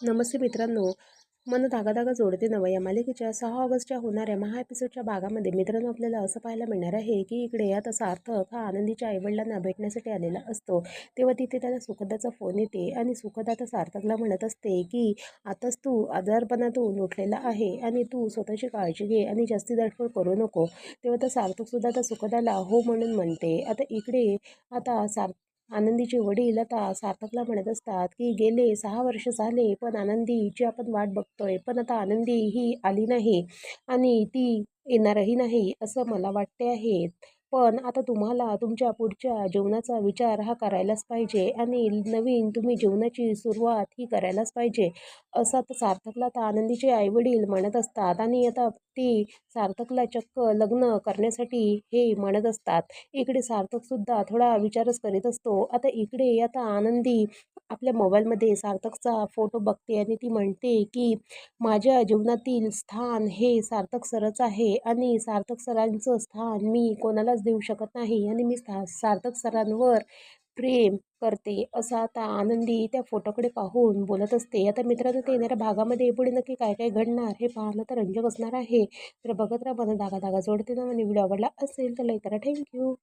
नमस्ते मित्रांनो. मन धागा धागा जोडते नवं. या मालिकेच्या सहा ऑगस्टच्या होणाऱ्या महा एपिसोडच्या भागामध्ये मित्रांनो आपल्याला असं पाहायला मिळणार आहे की इकडे आता सार्थक हा आनंदीच्या आईवडिलांना भेटण्यासाठी आलेला असतो. तेव्हा तिथे त्याला सुखदाचा फोन येते आणि सुखदा आता सार्थकला म्हणत असते की आताच तू आजारपणातून उठलेला आहे आणि तू स्वतःची काळजी घे आणि जास्ती धडपड करू नको. तेव्हा तर सार्थकसुद्धा आता सुखदाला हो म्हणून म्हणते. आता इकडे आता सार्थ आनंदीचे वडील आता सार्थकला म्हणत असतात की गेले सहा वर्ष झाले पण आनंदीची आपण वाट बघतोय. पण आता आनंदी ही आली नाही आणि ती येणारही नाही असं मला वाटते आहे. पण आता तुम्हाला तुमच्या पुढच्या जीवनाचा विचार हा करायलाच पाहिजे आणि नवीन तुम्ही जीवनाची सुरुवात ही करायलाच पाहिजे. असं तर सार्थकला आता आनंदीचे आईवडील म्हणत असतात आणि आता ती सार्थकला चक्क लग्न करण्यासाठी हे म्हणत असतात. इकडे सार्थकसुद्धा थोडा विचारच करीत असतो. आता इकडे आता आनंदी आपल्या मोबाईलमध्ये सार्थकचा फोटो बघते आणि ती म्हणते की माझ्या जीवनातील स्थान हे सार्थक सरच आहे आणि सार्थक सरांचं स्थान मी कोणालाच देऊ शकत नाही आणि मी सा सार्थक सरांवर प्रेम करते असं आता आनंदी त्या फोटोकडे पाहून बोलत असते. आता मित्रांनो ते येणाऱ्या भागामध्ये पुढे नक्की काय काय घडणार हे पाहणं तर रंजक असणार आहे. तर बघत राहा मला धागा धागा जोडते ना आणि व्हिडिओ आवडला असेल तर लाईक करा. थँक्यू.